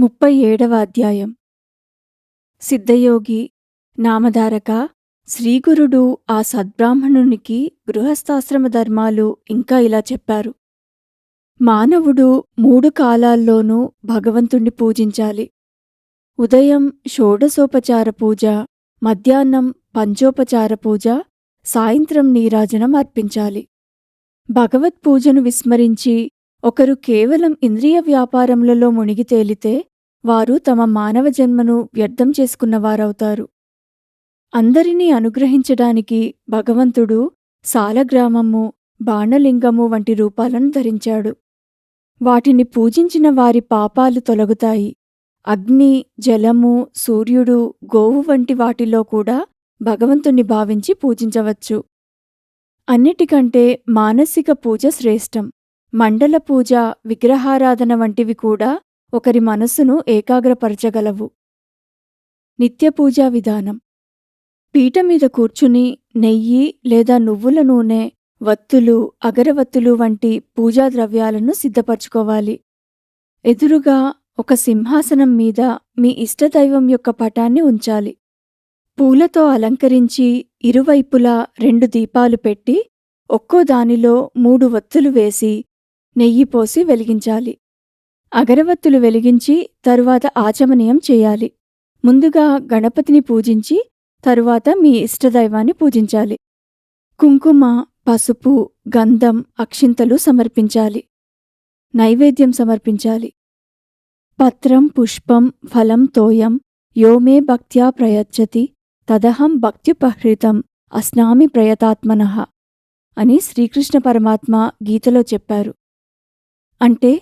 ముప్పై ఏడవ అధ్యాయం. సిద్ధయోగి నామధారక శ్రీగురుడు ఆ సద్బ్రాహ్మణునికి గృహస్థాశ్రమ ధర్మాలు ఇంకా ఇలా చెప్పారు. మానవుడు మూడు కాలాల్లోనూ భగవంతుణ్ణి పూజించాలి. ఉదయం షోడసోపచార పూజ మధ్యాహ్నం పంచోపచార పూజ సాయంత్రం నీరాజనం అర్పించాలి. భగవత్ పూజను విస్మరించి ఒకరు కేవలం ఇంద్రియ వ్యాపారములలో మునిగి తేలితే వారు తమ మానవ జన్మను వ్యర్థం చేసుకున్నవారవుతారు అందరినీ అనుగ్రహించడానికి భగవంతుడు సాలగ్రామము బాణలింగము వంటి రూపాలను ధరించాడు. వాటిని పూజించిన వారి పాపాలు తొలగుతాయి. అగ్ని జలము సూర్యుడు గోవు వంటి వాటిలో కూడా భగవంతుణ్ణి భావించి పూజించవచ్చు. అన్నిటికంటే మానసిక పూజ శ్రేష్టం. మండల పూజ విగ్రహారాధన వంటివి కూడా ఒకరి మనస్సును ఏకాగ్రపరచగలవు. నిత్యపూజా విధానం. పీట మీద కూర్చుని నెయ్యి లేదా నువ్వుల నూనె వత్తులు అగరవత్తులు వంటి పూజా ద్రవ్యాలను సిద్ధపరచుకోవాలి. ఎదురుగా ఒక సింహాసనం మీద మీ ఇష్టదైవం యొక్క పటాన్ని ఉంచాలి. పూలతో అలంకరించి ఇరువైపులా రెండు దీపాలు పెట్టి ఒక్కో దానిలో మూడు వత్తులు వేసి నెయ్యి పోసి వెలిగించాలి. అగరవత్తులు వెలిగించి తరువాత ఆచమనీయం చేయాలి. ముందుగా గణపతిని పూజించి తరువాత మీ ఇష్టదైవాన్ని పూజించాలి. కుంకుమ పసుపు గంధం అక్షింతలు సమర్పించాలి. నైవేద్యం సమర్పించాలి. పత్రం పుష్పం ఫలం తోయం యోమే భక్త్యా ప్రయచ్చతి తదహం భక్త్యుపహృతం అస్నామి ప్రయతాత్మనః అని శ్రీకృష్ణ పరమాత్మ గీతలో చెప్పారు. అంటే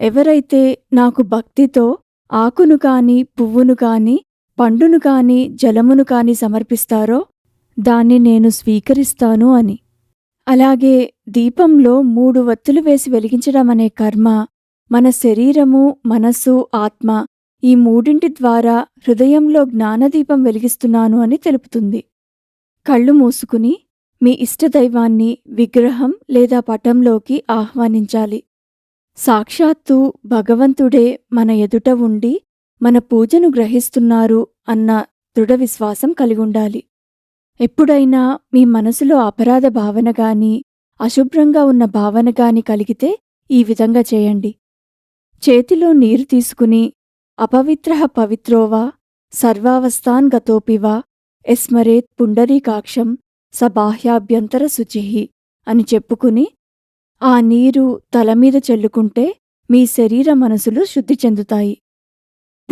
ఎవరైతే నాకు భక్తితో ఆకును కాని పువ్వును కాని పండును కాని జలమును కాని సమర్పిస్తారో దాన్ని నేను స్వీకరిస్తాను అని. అలాగే దీపంలో మూడు వత్తులు వేసి వెలిగించడం అనే కర్మ మన శరీరము మనస్సు ఆత్మ ఈ మూడింటి ద్వారా హృదయంలో జ్ఞానదీపం వెలిగిస్తున్నాను అని తెలుపుతుంది. కళ్ళు మూసుకుని మీ ఇష్టదైవాన్ని విగ్రహం లేదా పటంలోకి ఆహ్వానించాలి. సాక్షాత్తు భగవంతుడే మన ఎదుట ఉండి మన పూజను గ్రహిస్తున్నారు అన్న దృఢ విశ్వాసం కలిగుండాలి. ఎప్పుడైనా మీ మనసులో అపరాధ భావన గాని అశుభ్రంగా ఉన్న భావన గాని కలిగితే ఈ విధంగా చేయండి. చేతిలో నీరు తీసుకుని అపవిత్ర పవిత్రోవా సర్వావస్థాన్ గతోపివా ఎస్మరేత్ పుండరీకాక్షం సబాహ్యాభ్యంతర శుచిహి అని చెప్పుకుని ఆ నీరు తలమీద చల్లుకుంటే మీ శరీర మనసులు శుద్ధి చెందుతాయి.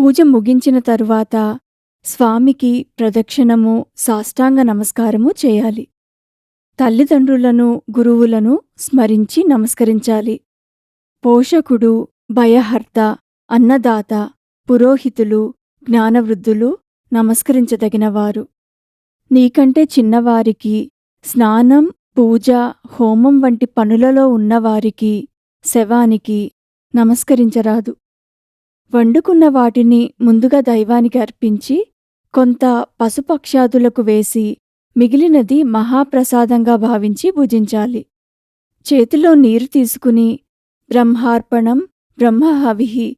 పూజ ముగించిన తరువాత స్వామికి ప్రదక్షిణము సాష్టాంగ నమస్కారము చేయాలి. తల్లిదండ్రులను గురువులను స్మరించి నమస్కరించాలి. పోషకుడు భయహర్త అన్నదాత పురోహితులు జ్ఞానవృద్ధులు నమస్కరించదగినవారు. నీకంటే చిన్నవారికి స్నానం పూజ హోమం వంటి పనులలో ఉన్నవారికి శవానికి నమస్కరించరాదు. వండుకున్న వాటిని ముందుగా దైవానికి అర్పించి కొంత పశుపక్షాదులకు వేసి మిగిలినది మహాప్రసాదంగా భావించి భుజించాలి చేతిలో నీరు తీసుకుని బ్రహ్మార్పణం బ్రహ్మహవిహి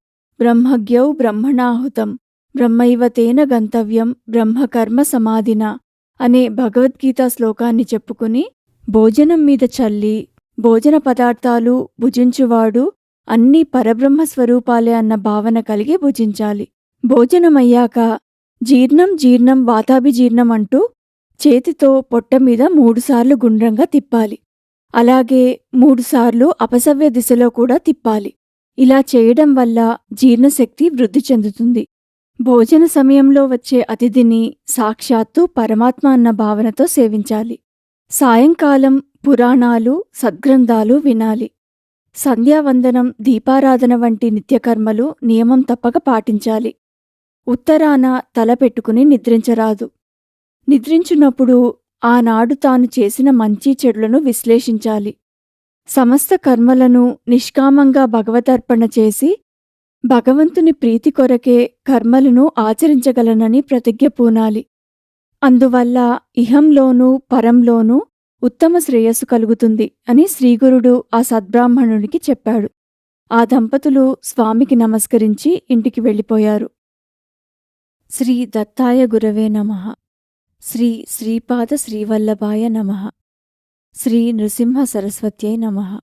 బ్రహ్మజ్ఞౌ బ్రహ్మణాహుతం బ్రహ్మైవతేన గంతవ్యం బ్రహ్మకర్మ సమాధిన అనే భగవద్గీత శ్లోకాన్ని చెప్పుకుని భోజనం మీద చల్లి భోజన పదార్థాలు భుజించువాడు అన్నీ పరబ్రహ్మ స్వరూపాలే అన్న భావన కలిగి భుజించాలి. భోజనమయ్యాక జీర్ణం జీర్ణం వాతాభిజీర్ణం అంటూ చేతితో పొట్ట మీద మూడుసార్లు గుండ్రంగా తిప్పాలి. అలాగే మూడుసార్లు అపసవ్య దిశలో కూడా తిప్పాలి. ఇలా చేయడం వల్ల జీర్ణశక్తి వృద్ధి చెందుతుంది. భోజన సమయంలో వచ్చే అతిథిని సాక్షాత్తు పరమాత్మ అన్న భావనతో సేవించాలి. సాయంకాలం పురాణాలు సద్గ్రంథాలు వినాలి. సంధ్యావందనం దీపారాధన వంటి నిత్యకర్మలు నియమం తప్పక పాటించాలి. ఉత్తరాన తల పెట్టుకుని నిద్రించరాదు. నిద్రించున్నప్పుడు ఆనాడు తాను చేసిన మంచి చెడులను విశ్లేషించాలి. సమస్త కర్మలను నిష్కామంగా భగవతర్పణ చేసి భగవంతుని ప్రీతి కొరకే కర్మలను ఆచరించగలనని ప్రతిజ్ఞ పూనాలి. అందువల్ల ఇహంలోనూ పరంలోనూ ఉత్తమ శ్రేయస్సు కలుగుతుంది అని శ్రీగురుడు ఆ సద్బ్రాహ్మణునికి చెప్పాడు. ఆ దంపతులు స్వామికి నమస్కరించి ఇంటికి వెళ్ళిపోయారు. శ్రీ దత్తాయ గురవే నమ. శ్రీ శ్రీపాద శ్రీవల్లభాయ నమ. శ్రీ నృసింహ సరస్వత్యై నమః.